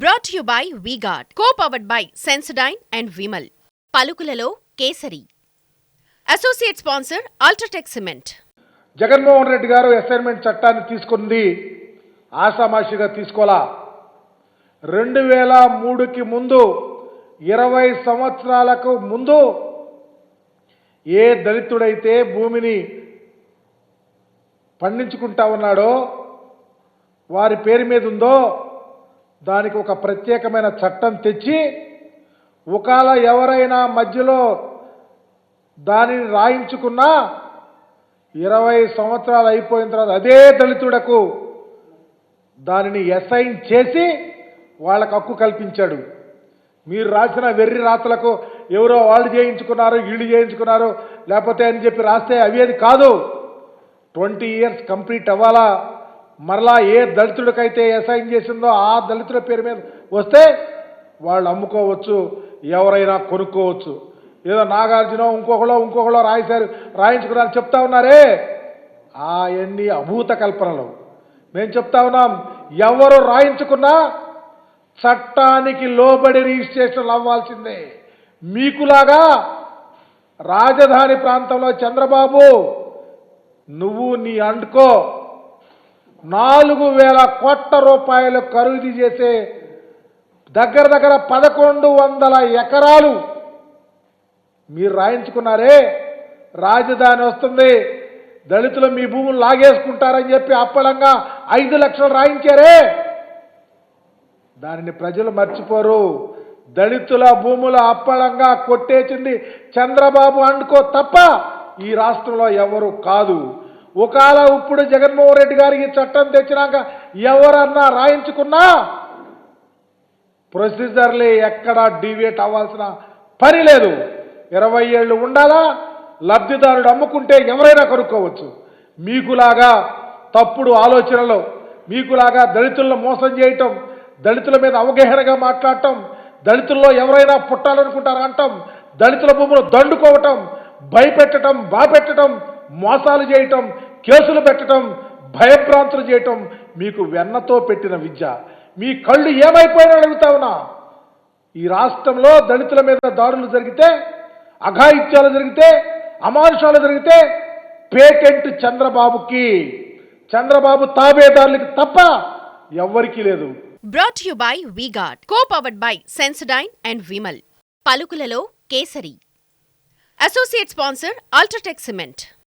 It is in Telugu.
Brought you by V Guard co powered by Sensodyne and Vimal పలుకులలో Kesari. Associate sponsor UltraTech cement Jaganmohan Reddy garu assignment చట్టాన్ని తీసుకుంది. ఆషామాషిగా తీసుకోలా రెండు వేల మూడుకి ముందు ఇరవై సంవత్సరాలకు ముందు ఏ దళితుడైతే భూమిని పండించుకుంటా ఉన్నాడో వారి పేరు మీద ఉందో దానికి ఒక ప్రత్యేకమైన చట్టం తెచ్చి ఒకవేళ ఎవరైనా మధ్యలో దానిని రాయించుకున్నా ఇరవై సంవత్సరాలు అయిపోయిన తర్వాత అదే దళితుడకు దానిని అసైన్ చేసి వాళ్ళకు హక్కు కల్పించాడు. మీరు రాసిన వెర్రి రాతలకు ఎవరో వాళ్ళు చేయించుకున్నారు వీళ్ళు చేయించుకున్నారు లేకపోతే అని చెప్పి రాస్తే అవి అది కాదు. ట్వంటీ ఇయర్స్ కంప్లీట్ అవ్వాలా? మరలా ఏ దళితుడికైతే అసైన్ చేసిందో ఆ దళితుల పేరు మీద వస్తే వాళ్ళు అమ్ముకోవచ్చు ఎవరైనా కొనుక్కోవచ్చు. ఏదో నాగార్జున ఇంకొకలో ఇంకొకలో రాయిశారు రాయించుకున్నారు చెప్తా ఉన్నారే. అవన్నీ అభూత కల్పనలు. మేము చెప్తా ఉన్నాం ఎవరు రాయించుకున్నా చట్టానికి లోబడి రిజిస్ట్రేషన్ అవ్వాల్సిందే. మీకులాగా రాజధాని ప్రాంతంలో చంద్రబాబు నువ్వు నీ అంటుకో. నాలుగు వేల కోట్ల రూపాయలు ఖరీదు చేసే దగ్గర దగ్గర పదకొండు వందల ఎకరాలు మీరు రాయించుకున్నారే. రాజధాని వస్తుంది. దళితులు మీ భూములు లాగేసుకుంటారని చెప్పి అప్పలంగా ఐదు లక్షలు రాయించారే. దానిని ప్రజలు మర్చిపోరు. దళితుల భూములు అప్పలంగా కొట్టేసింది చంద్రబాబు అండుకో తప్ప ఈ రాష్ట్రంలో ఎవరు కాదు. ఒకవేళ ఇప్పుడు జగన్మోహన్ రెడ్డి గారికి ఈ చట్టం తెచ్చినాక ఎవరన్నా రాయించుకున్నా ప్రొసీజర్లే ఎక్కడా డివేట్ అవ్వాల్సిన పని లేదు. ఇరవై ఏళ్ళు ఉండాలా? లబ్ధిదారుడు అమ్ముకుంటే ఎవరైనా కొనుక్కోవచ్చు. మీకులాగా తప్పుడు ఆలోచనలు మీకులాగా దళితులను మోసం చేయటం దళితుల మీద అవగాహనగా మాట్లాడటం దళితుల్లో ఎవరైనా పుట్టాలనుకుంటారా అంటాం దళితుల భూములు దండుకోవటం భయపెట్టడం బాపెట్టడం మోసాలు చేయటం కేసులు పెట్టడం భయభ్రాంతులు చేయటం మీకు వెన్నతో పెట్టిన విద్య. మీ కళ్ళు ఏమైపోయినా అడుగుతా ఉన్నా. ఈ రాష్ట్రంలో దళితుల మీద దారులు జరిగితే అఘాయిత్యాలు జరిగితే అమానుషాలు జరిగితే పేటెంట్ చంద్రబాబుకి. చంద్రబాబు తాబేదారులకి తప్ప ఎవ్వరికీ లేదు. Brought you by V Guard co powered by Sensodyne and Vimal పలుకులలో Kesari. Associate sponsor UltraTech cement